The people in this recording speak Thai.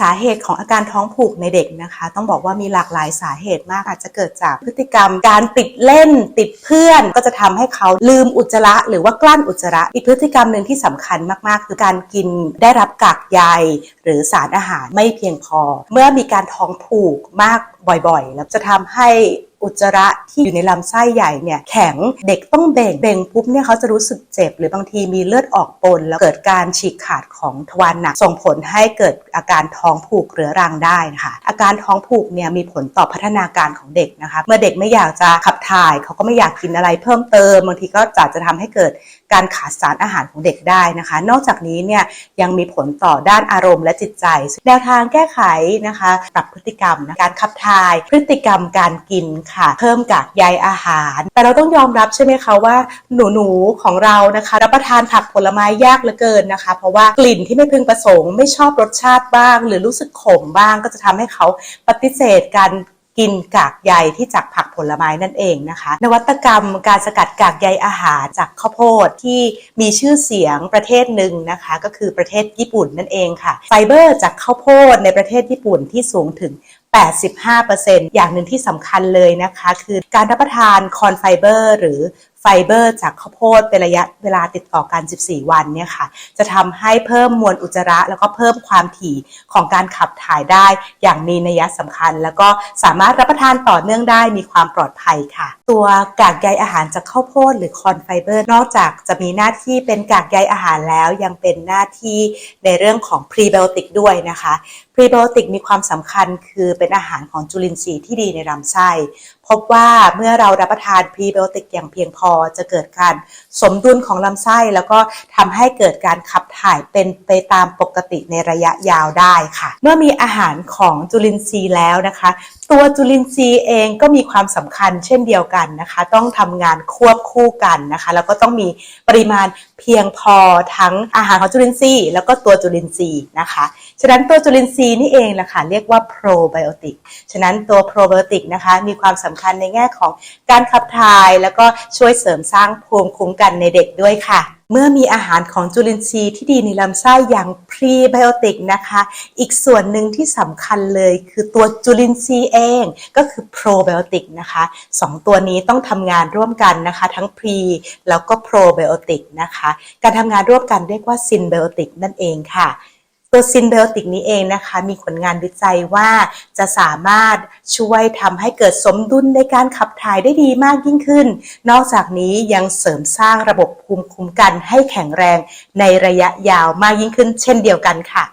สาเหตุของอาการท้องผูกในเด็กนะคะ ต้องบอกว่ามีหลากหลายสาเหตุมากอาจจะเกิดจากพฤติกรรม การติดเล่น ติดเพื่อน ก็จะทำให้เขาลืมอุจจาระ หรือว่ากลั้นอุจจาระ อีกพฤติกรรมหนึ่งที่สำคัญมากๆ คือการกินได้รับกากใยหรือสารอาหารไม่เพียงพอ เมื่อมีการท้องผูกมากบ่อยๆแล้วจะทำให้ อุจจาระที่อยู่ในลำไส้ใหญ่เนี่ยแข็งเด็กต้องเบ่งเบ่งปุ๊บเนี่ยเขาจะรู้สึกเจ็บ หรือบางทีมีเลือดออกปน แล้วเกิดการฉีกขาดของทวารหนักส่งผลให้เกิดอาการท้องผูกเรื้อรังได้นะคะอาการท้องผูกเนี่ยมีผลต่อพัฒนาการของเด็กนะคะ เมื่อเด็กไม่อยากจะขับถ่ายเขาก็ไม่อยากกินอะไรเพิ่มเติมบางทีก็อาจจะทำให้เกิดการขาดสารอาหารของเด็กได้นะคะ นอกจากนี้เนี่ยยังมีผลต่อด้านอารมณ์และจิตใจแนวทางแก้ไขนะคะ ปรับพฤติกรรมนะการขับถ่าย พฤติกรรมการกินค่ะ เพิ่มกากใยอาหาร แต่เราต้องยอมรับใช่ไหมคะว่าหนูหนูๆของเรานะคะรับประทานผักผลไม้ยากเหลือเกินนะคะ เพราะว่ากลิ่นที่ไม่พึงประสงค์ไม่ชอบรสชาติบ้าง หรือรู้สึกขมบ้าง ก็จะทำให้เขาปฏิเสธการกินกากใยที่จากผักผลไม้นั่นเองนะคะ นวัตกรรมการสกัดกากใยอาหารจากข้าวโพดที่มีชื่อเสียงประเทศหนึ่งนะคะ ก็คือประเทศญี่ปุ่นนั่นเองค่ะ ไฟเบอร์จากข้าวโพดในประเทศญี่ปุ่นที่สูงถึง 85%อย่างหนึ่งที่สำคัญเลยนะคะคือการรับประทานคอนไฟเบอร์หรือไฟเบอร์จากข้าวโพดเป็นระยะเวลาติดต่อกัน 14 วันเนี่ยค่ะ จะทำให้เพิ่มมวลอุจจาระ แล้วก็เพิ่มความถี่ของการขับถ่ายได้อย่างมีนัยสำคัญ แล้วก็สามารถรับประทานต่อเนื่องได้มีความปลอดภัยค่ะ ตัวกากใยอาหารจากข้าวโพดหรือคอนไฟเบอร์ นอกจากจะมีหน้าที่เป็นกากใยอาหารแล้วยังเป็นหน้าที่ในเรื่องของพรีไบโอติกด้วยนะคะพรีไบโอติกมีความสำคัญคือเป็นอาหารของจุลินทรีย์ที่ดีในลำไส้ พบว่าเมื่อเรารับประทานพรีไบโอติกอย่างเพียงพอจะเกิดการสมดุลของลำไส้ แล้วก็ทำให้เกิดการขับถ่ายเป็นไปตามปกติในระยะยาวได้ค่ะ เมื่อมีอาหารของจุลินทรีย์แล้วนะคะตัวจุลินทรีย์เองก็มีความสำคัญเช่นเดียวกันนะคะ ต้องทำงานควบคู่กันนะคะ แล้วก็ต้องมีปริมาณเพียงพอทั้งอาหารของจุลินทรีย์แล้วก็ตัวจุลินทรีย์นะคะ ฉะนั้นตัวจุลินทรีย์นี่เองแหละค่ะเรียกว่าโปรไบโอติกฉะนั้นตัวโปรไบโอติกนะคะ มีความสำคัญในแง่ของการขับถ่าย แล้วก็ช่วยเสริมสร้างภูมิคุ้มกันในเด็กด้วยค่ะเมื่อมีอาหารของจุลินทรีย์ที่ดีในลำไส้อย่างพรีไบโอติกนะคะ อีกส่วนหนึ่งที่สำคัญเลยคือตัวจุลินทรีย์เองก็คือโปรไบโอติกนะคะสองตัวนี้ต้องทำงานร่วมกันนะคะ ทั้งพรีแล้วก็โปรไบโอติกนะคะ การทำงานร่วมกันเรียกว่าซินไบโอติกนั่นเองค่ะ ตัวซินเบโอติกนี้เองนะคะมีผลงานวิจัยว่าจะสามารถช่วยทำให้เกิดสมดุลในการขับถ่ายได้ดีมากยิ่งขึ้น นอกจากนี้ยังเสริมสร้างระบบภูมิคุ้มกันให้แข็งแรงในระยะยาวมากยิ่งขึ้น เช่นเดียวกันค่ะ